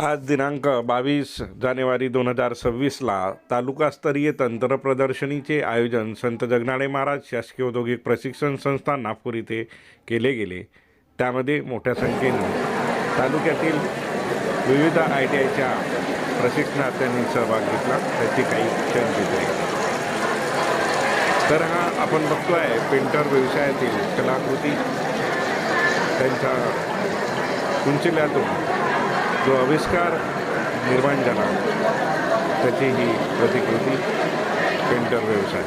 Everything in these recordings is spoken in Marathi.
आज दिनांक बावीस जानेवारी दोन हजार सव्वीसला तालुकास्तरीय तंत्र प्रदर्शनीचे आयोजन संत जगनाडे महाराज शासकीय औद्योगिक प्रशिक्षण संस्था नागपूर इथे केले गेले. त्यामध्ये मोठ्या संख्येने तालुक्यातील विविध आय टी आयच्या प्रशिक्षणार्थ्यांनी सहभाग घेतला. त्याची काही क्षण घेतले तर हा आपण बघतो आहे पेंटर व्यवसायातील कलाकृती त्यांच्या कुंचिल्यातून जो आविष्कार निर्माण झाला त्याची ही प्रतिकृती पेंटर व्यवसाय.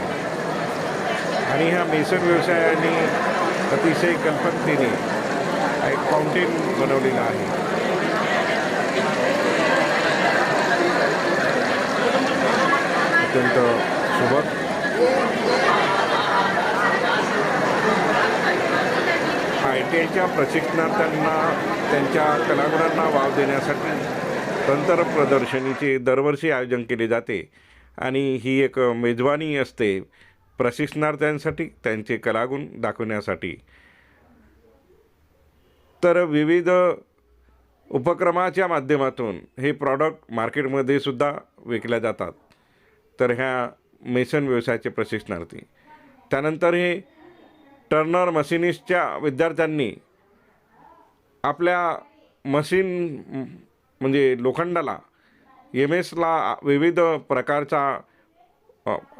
आणि ह्या मेसन व्यवसायाने अतिशय कल्पकतेने एक फाउंटेन बनवलेला आहे. अत्यंत सुबक. आय प्रशिक्षणार्थ्यांना त्यांच्या कलागुणांना वाव देण्यासाठी तंत्र प्रदर्शनीचे दरवर्षी आयोजन केले जाते. आणि ही एक मेजवानी असते प्रशिक्षणार्थ्यांसाठी त्यांचे कलागुण दाखवण्यासाठी. तर विविध उपक्रमाच्या माध्यमातून हे प्रॉडक्ट मार्केटमध्ये सुद्धा विकल्या जातात. तर ह्या मेसन व्यवसायाचे प्रशिक्षणार्थी. त्यानंतर हे टर्नर मशिनिस्टच्या विद्यार्थ्यांनी आपल्या मशीन म्हणजे लोखंडाला एम एसला विविध प्रकारचा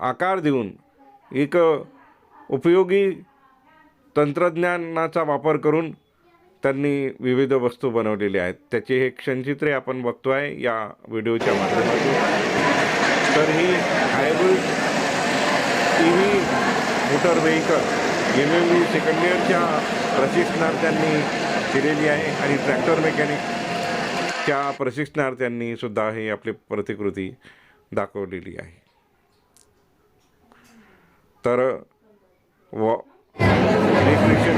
आकार देऊन एक उपयोगी तंत्रज्ञानाचा वापर करून त्यांनी विविध वस्तू बनवलेल्या आहेत. त्याचे हे क्षणचित्रे आपण बघतो आहे या व्हिडिओच्या माध्यमातून. तर ही hybrid T V motor vehicle M M B second इयरच्या प्रशिक्षणार्थ्यांनी केलेली आहे आणि ट्रॅक्टर मेकॅनिकच्या प्रशिक्षणार्थ्यांनी सुद्धा हे आपली प्रतिकृती दाखवलेली आहे. तर व इलेक्ट्रिशियन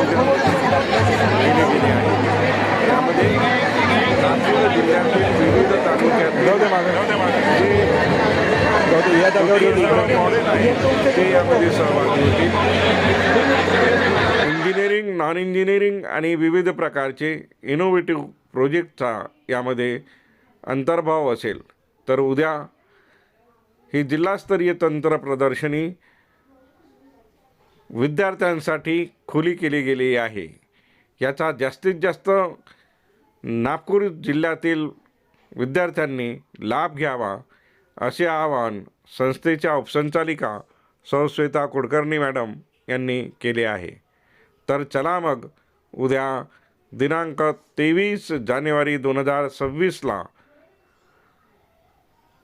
गेले आहे त्यामध्ये जिल्ह्यातील विविध मॉडेल ते यामध्ये सहभागी होतील इंजिनिअरिंग नॉन इंजिनिअरिंग आणि विविध प्रकारचे इनोव्हेटिव्ह प्रोजेक्टचा यामध्ये अंतर्भाव असेल तर उद्या ही जिल्हास्तरीय तंत्र प्रदर्शनी विद्यार्थ्यांसाठी खुली केली गेली आहे. याचा जास्तीत जास्त नागपूर जिल्ह्यातील विद्यार्थ्यांनी लाभ घ्यावा असे आवाहन संस्थेच्या उपसंचालिका सौ श्वेता कुलकर्णी मॅडम यांनी केले आहे. तर चला मग उद्या दिनांक तेवीस जानेवारी दोन हजार सव्वीसला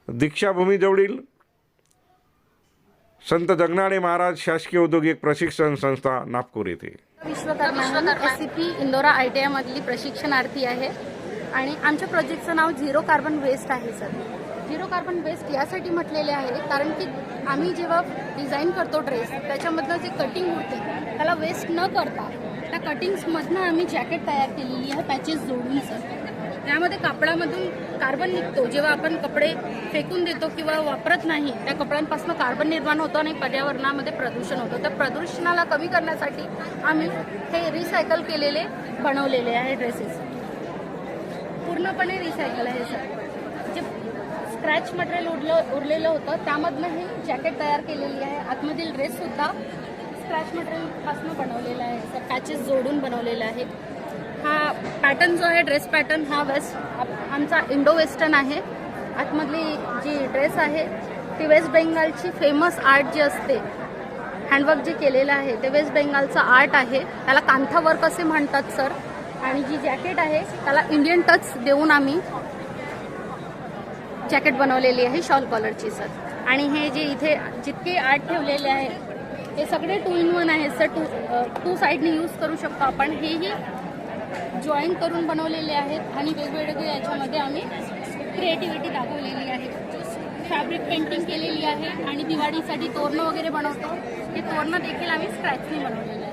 दीक्षाभूमीजवळील संत जगनाडे महाराज शासकीय औद्योगिक प्रशिक्षण संस्था नागपूर येथे. S C P Indora I T आयमधली प्रशिक्षणार्थी आहे. आणि आमच्या प्रोजेक्टचं नाव झिरो कार्बन वेस्ट आहे सर. झिरो कार्बन वेस्ट यासाठी म्हटलेले आहे कारण की आम्ही जेव्हा डिझाईन करतो ड्रेस त्याच्यामधलं जे कटिंग होते त्याला वेस्ट न करता त्या कटिंग्समधनं आम्ही जॅकेट तयार केलेली आहे पॅचेस जोडून सर. त्या कापडामधून कार्बन निघतो. जेव्हा आपण कपडे फेकून देतो किंवा वापरत नाही त्या कपड्यांपासून कार्बन निर्माण होतो आणि पर्यावरणामध्ये प्रदूषण होतं. तर प्रदूषणाला कमी करण्यासाठी आम्ही हे रिसायकल केलेले बनवलेले आहे ड्रेसेस पूर्णपणे रिसायकल आहे सर जे स्क्रॅच मटेरियल उरलं उरलेलं होतं त्यामधनं हे जॅकेट तयार केलेली आहे. आतमधील ड्रेससुद्धा स्क्रॅच मटेरियलपासून बनवलेला आहे. सर पॅचेस जोडून बनवलेलं आहे. हा पॅटर्न जो आहे ड्रेस पॅटर्न हा वेस्ट आप- आमचा इंडो वेस्टर्न आहे. आतमधली जी ड्रेस आहे ती वेस्ट बेंगालची फेमस आर्ट जी असते हँडवर्क जे केलेलं आहे ते वेस्ट बेंगालचं आर्ट आहे. त्याला कांथा वर्क असे म्हणतात सर आणि जी जॅकेट आहे त्याला इंडियन टच देऊन आम्ही जॅकेट बनवलेली आहे शॉल कॉलरची सर आणि हे जे इथे जितके आर्ट ठेवलेले आहे हे सगळे टू इन वन आहेत सर टू टू साईडने यूज करू शकतो आपण. हेही जॉईन करून बनवलेले आहेत आणि वेगवेगळे याच्यामध्ये आम्ही क्रिएटिव्हिटी दाखवलेली आहे. फॅब्रिक पेंटिंग केलेली आहे आणि दिवाळीसाठी तोरणं वगैरे बनवतो. हे तोरणं देखील आम्ही स्क्रॅचनी बनवलेले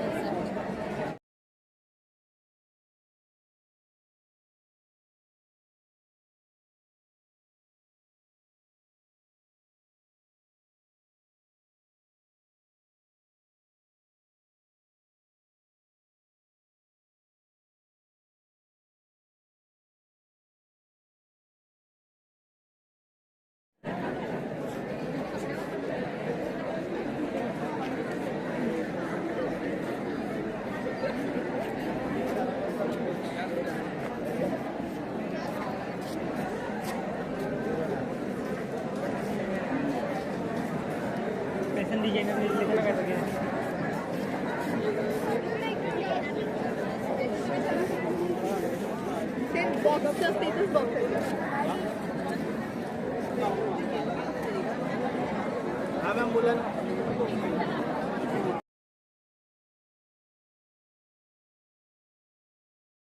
फैशन डिजाइनर में लिखा लगा सके ते बॉक्सचं असते इथेच बॉक्स आहे हाँ मैम बोला ना